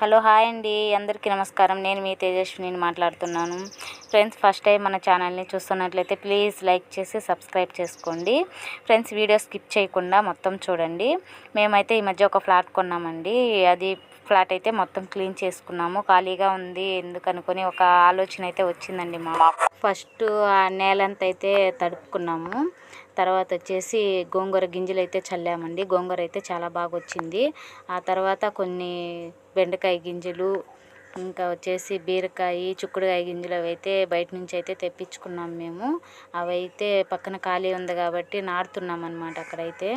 Hello hi అండి. అందరికీ నమస్కారం. నేను మీ తేజస్విని మాట్లాడుతున్నాను. ఫ్రెండ్స్ ఫస్ట్ టైం మన ఛానల్ని చూస్తున్నట్లయితే ప్లీజ్ లైక్ చేసి సబ్స్క్రైబ్ చేసుకోండి. ఫ్రెండ్స్ వీడియో స్కిప్ చేయకుండా మొత్తం చూడండి. మేమైతే ఈ మధ్య ఒక ఫ్లాట్ కొన్నామండి. అది ఫ్లాట్ అయితే మొత్తం క్లీన్ చేసుకున్నాము. ఖాళీగా ఉంది. ఎందుకనుకొని ఒక ఆలోచన అయితే వచ్చిందండి మా ఫస్ట్ ఆ నేలంతా అయితే తడుపుకున్నాము. తర్వాత వచ్చేసి గోంగూర గింజలు అయితే చల్లామండి. గోంగూర అయితే చాలా బాగా వచ్చింది ఆ తర్వాత కొన్ని బెండకాయ గింజలు ఇంకా వచ్చేసి బీరకాయ చిక్కుడుకాయ గింజలు అవి అయితే బయట నుంచి అయితే తెప్పించుకున్నాం మేము. అవైతే పక్కన ఖాళీ ఉంది కాబట్టి నాటుతున్నాం అనమాట అక్కడైతే.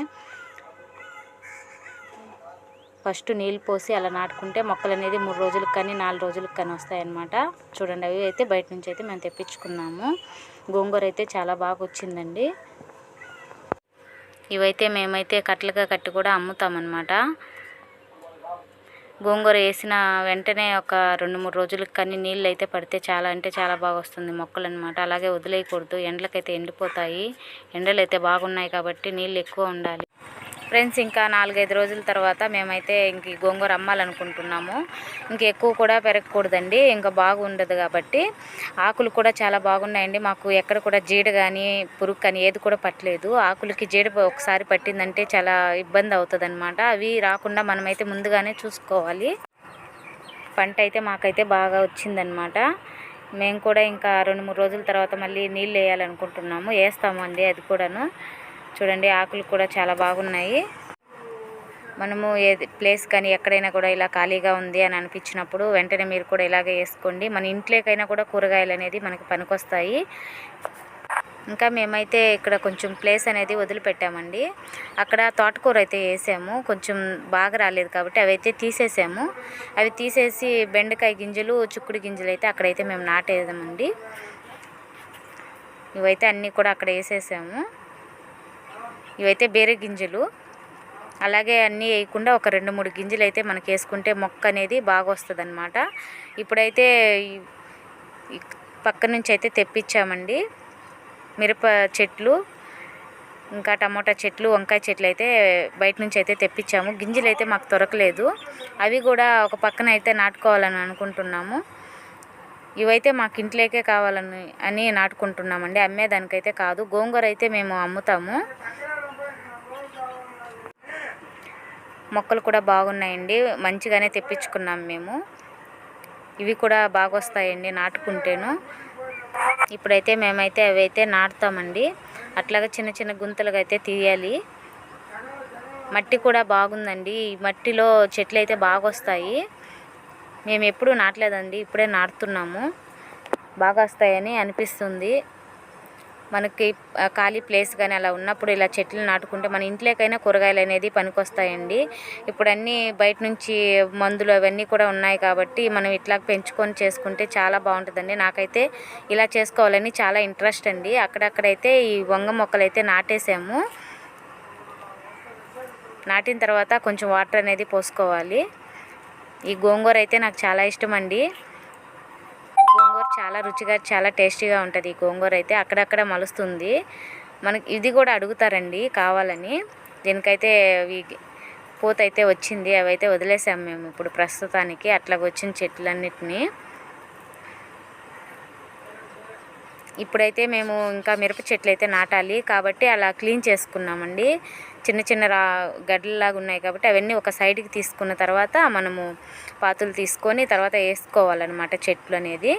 ఫస్ట్ నీళ్ళు పోసి అలా నాటుకుంటే మొక్కలు అనేది మూడు రోజులకు కానీ నాలుగు రోజులకు కానీ వస్తాయన్నమాట. చూడండి అవి అయితే బయట నుంచి అయితే మేము తెప్పించుకున్నాము. గోంగూర అయితే చాలా బాగా వచ్చిందండి. ఇవైతే మేమైతే కట్టలుగా కట్టి కూడా అమ్ముతామన్నమాట. గోంగూర వేసిన వెంటనే ఒక రెండు మూడు రోజులకు కానీ నీళ్ళు అయితే పడితే చాలా అంటే చాలా బాగా వస్తుంది మొక్కలు అనమాట అలాగే వదిలేయకూడదు ఎండలకైతే ఎండిపోతాయి. ఎండలు అయితే బాగున్నాయి కాబట్టి నీళ్ళు ఎక్కువ ఉండాలి. ఫ్రెండ్స్ ఇంకా నాలుగైదు రోజుల తర్వాత మేమైతే ఇంక గోంగూర అమ్మాలనుకుంటున్నాము. ఇంక ఎక్కువ కూడా పెరగకూడదండి ఇంకా బాగుండదు కాబట్టి. ఆకులు కూడా చాలా బాగున్నాయండి. మాకు ఎక్కడ కూడా జీడ కానీ పురుగు కానీ ఏది కూడా పట్టలేదు. ఆకులకి జీడ ఒకసారి పట్టిందంటే చాలా ఇబ్బంది అవుతుంది అవి రాకుండా మనమైతే ముందుగానే చూసుకోవాలి. పంట అయితే మాకైతే బాగా వచ్చిందనమాట మేము కూడా ఇంకా రెండు మూడు రోజుల తర్వాత మళ్ళీ నీళ్ళు వేయాలనుకుంటున్నాము. వేస్తామండి అది కూడాను. చూడండి ఆకులు కూడా చాలా బాగున్నాయి. మనము ఏది ప్లేస్ కానీ ఎక్కడైనా కూడా ఇలా ఖాళీగా ఉంది అని అనిపించినప్పుడు వెంటనే మీరు కూడా ఇలాగే వేసుకోండి. మన ఇంట్లోకైనా కూడా కూరగాయలు అనేది మనకి పనికొస్తాయి. ఇంకా మేమైతే ఇక్కడ కొంచెం ప్లేస్ అనేది వదిలిపెట్టామండి. అక్కడ తోటకూర అయితే వేసాము. కొంచెం బాగా రాలేదు కాబట్టి అవి అయితే తీసేసాము. అవి తీసేసి బెండకాయ గింజలు చిక్కుడు గింజలు అయితే అక్కడైతే మేము నాటేదామండి ఇవైతే అన్నీ కూడా అక్కడ వేసేసాము. ఇవైతే బేరే గింజలు. అలాగే అన్నీ వేయకుండా ఒక రెండు మూడు గింజలు అయితే మనకి వేసుకుంటే మొక్క అనేది బాగా వస్తుంది అనమాట ఇప్పుడైతే పక్క నుంచి అయితే తెప్పించామండి. మిరప చెట్లు ఇంకా టమోటా చెట్లు వంకాయ చెట్లు అయితే బయట నుంచి అయితే తెప్పించాము. గింజలు అయితే మాకు దొరకలేదు. అవి కూడా ఒక పక్కన అయితే నాటుకోవాలని అనుకుంటున్నాము. ఇవైతే మాకు ఇంట్లోకే కావాలని అని నాటుకుంటున్నామండి. అమ్మేదానికైతే కాదు. గోంగూర అయితే మేము అమ్ముతాము. మొక్కలు కూడా బాగున్నాయండి. మంచిగానే తెప్పించుకున్నాం మేము. ఇవి కూడా బాగా వస్తాయండి నాటుకుంటేను. ఇప్పుడైతే మేమైతే అవి అయితే నాటుతామండి. అట్లాగా చిన్న చిన్న గుంతలుగా అయితే తీయాలి. మట్టి కూడా బాగుందండి. ఈ మట్టిలో చెట్లు అయితే బాగా వస్తాయి మేము ఎప్పుడూ నాటలేదండి. ఇప్పుడే నాటుతున్నాము. బాగా వస్తాయని అనిపిస్తుంది. మనకి ఖాళీ ప్లేస్ కానీ అలా ఉన్నప్పుడు ఇలా చెట్లు నాటుకుంటే మన ఇంట్లోకైనా కూరగాయలు అనేది పనికొస్తాయండి. ఇప్పుడు అన్నీ బయట నుంచి మందులు అవన్నీ కూడా ఉన్నాయి కాబట్టి మనం ఇట్లా పెంచుకొని చేసుకుంటే చాలా బాగుంటుందండి. నాకైతే ఇలా చేసుకోవాలని చాలా ఇంట్రెస్ట్ అండి. అక్కడక్కడైతే ఈ వంగ మొక్కలు అయితే నాటేసాము. నాటిన తర్వాత కొంచెం వాటర్ అనేది పోసుకోవాలి. ఈ గోంగూర అయితే నాకు చాలా ఇష్టం అండి గోంగూర చాలా రుచిగా చాలా టేస్టీగా ఉంటుంది ఈ గోంగూర అయితే. అక్కడక్కడ మలుస్తుంది. మనకి ఇది కూడా అడుగుతారండి కావాలని. దీనికైతే పూత అయితే వచ్చింది. అవైతే వదిలేసాం మేము ఇప్పుడు ప్రస్తుతానికి. అట్లా వచ్చిన చెట్లన్నిటినీ. ఇప్పుడైతే మేము ఇంకా మిరప చెట్లు అయితే నాటాలి. కాబట్టి అలా క్లీన్ చేసుకున్నామండి. చిన్న చిన్న రా గడ్డలాగా ఉన్నాయి కాబట్టి అవన్నీ ఒక సైడ్కి తీసుకున్న తర్వాత మనము పాతులు తీసుకొని తర్వాత వేసుకోవాలన్నమాట చెట్లు అనేది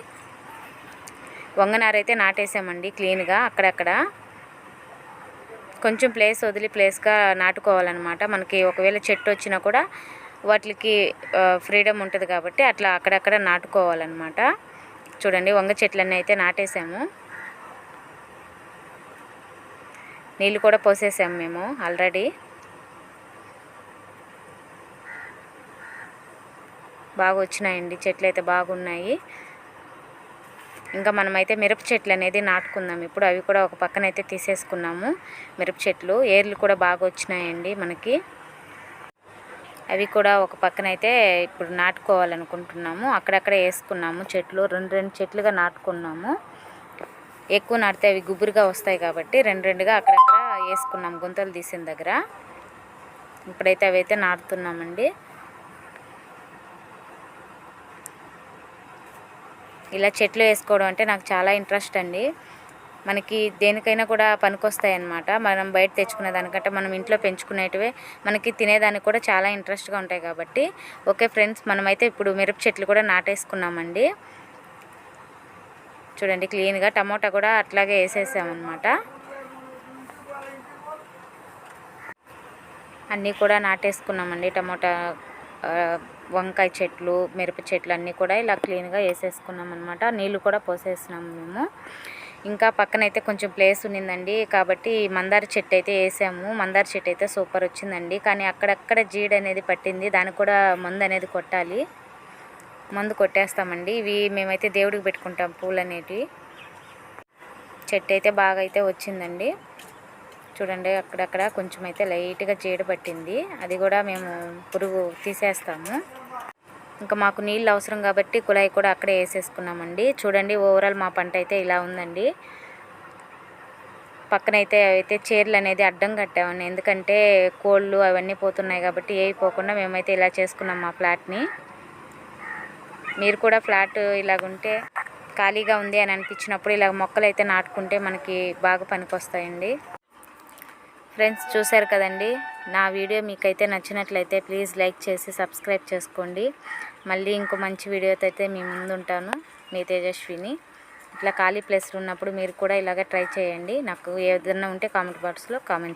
వంగనారైతే నాటేసామండి క్లీన్గా అక్కడక్కడ. కొంచెం ప్లేస్ వదిలి ప్లేస్గా నాటుకోవాలన్నమాట. మనకి ఒకవేళ చెట్టు వచ్చినా కూడా వాటికి ఫ్రీడమ్ ఉంటుంది కాబట్టి అట్లా అక్కడక్కడ నాటుకోవాలన్నమాట. చూడండి వంగ చెట్లన్నీ అయితే నాటేసాము. నీళ్ళు కూడా పోసేసాము మేము ఆల్రెడీ. బాగా వచ్చినాయండి చెట్లు అయితే బాగున్నాయి. ఇంకా మనమైతే మిరప చెట్లు అనేది నాటుకుందాం. ఇప్పుడు అవి కూడా ఒక పక్కన అయితే తీసేసుకున్నాము. మిరప చెట్లు ఏర్లు కూడా బాగా వచ్చినాయండి మనకి. అవి కూడా ఒక పక్కన అయితే ఇప్పుడు నాటుకోవాలనుకుంటున్నాము. అక్కడక్కడ వేసుకున్నాము చెట్లు రెండు రెండు చెట్లుగా నాటుకున్నాము. ఎక్కువ నాటితే అవి గుబురుగా వస్తాయి కాబట్టి రెండు రెండుగా అక్కడక్కడ వేసుకున్నాం గుంతలు తీసిన దగ్గర. ఇప్పుడైతే అవి అయితే నాటుతున్నామండి. ఇలా చెట్లు వేసుకోవడం అంటే నాకు చాలా ఇంట్రెస్ట్ అండి. మనకి దేనికైనా కూడా పనికొస్తాయి అన్నమాట మనం బయట తెచ్చుకునే దానికంటే మనం ఇంట్లో పెంచుకునేటివే మనకి తినేదానికి కూడా చాలా ఇంట్రెస్ట్గా ఉంటాయి కాబట్టి. ఓకే ఫ్రెండ్స్ మనమైతే ఇప్పుడు మిరప చెట్లు కూడా నాటేసుకున్నామండి. చూడండి క్లీన్గా టమోటా కూడా అట్లాగే వేసేసామన్నమాట. అన్నీ కూడా నాటేసుకున్నామండి టమోటా వంకాయ చెట్లు మిరప చెట్లు అన్నీ కూడా ఇలా క్లీన్గా వేసేసుకున్నాం అనమాట నీళ్ళు కూడా పోసేసినాము మేము. ఇంకా పక్కనైతే కొంచెం ప్లేస్ ఉన్నిందండి. కాబట్టి మందార చెట్టు అయితే వేసాము. మందార చెట్టు అయితే సూపర్ వచ్చిందండి. కానీ అక్కడక్కడ జీడ అనేది పట్టింది. దానికి కూడా మందు అనేది కొట్టాలి. మందు కొట్టేస్తామండి. ఇవి మేమైతే దేవుడికి పెట్టుకుంటాం పూలు అనేటివి చెట్టు అయితే బాగా అయితే వచ్చిందండి. చూడండి అక్కడక్కడ కొంచెం అయితే లైట్గా జీడ పట్టింది. అది కూడా మేము పురుగు తీసేస్తాము. ఇంకా మాకు నీళ్ళు అవసరం కాబట్టి కుళాయి కూడా అక్కడే వేసేసుకున్నామండి. చూడండి ఓవరాల్ మా పంట అయితే ఇలా ఉందండి. పక్కనైతే అయితే చీరలు అనేది అడ్డం కట్టామండి. ఎందుకంటే కోళ్ళు అవన్నీ పోతున్నాయి కాబట్టి ఏవి పోకుండా మేమైతే ఇలా చేసుకున్నాం మా ఫ్లాట్ని. మీరు కూడా ఫ్లాట్ ఇలాగుంటే ఖాళీగా ఉంది అని అనిపించినప్పుడు ఇలా మొక్కలు అయితే నాటుకుంటే మనకి బాగా పనికొస్తాయండి. ఫ్రెండ్స్ చూశారు కదండి? నా వీడియో మీకైతే నచ్చినట్లయితే ప్లీజ్ లైక్ చేసి సబ్స్క్రైబ్ చేసుకోండి. మళ్ళీ ఇంకో మంచి వీడియోతో అయితే మీ ముందు ఉంటాను మీ తేజస్విని. ఇట్లా ఖాళీ ప్లేస్లు ఉన్నప్పుడు మీరు కూడా ఇలాగే ట్రై చేయండి. నాకు ఏదైనా ఉంటే కామెంట్ బాక్స్లో కామెంట్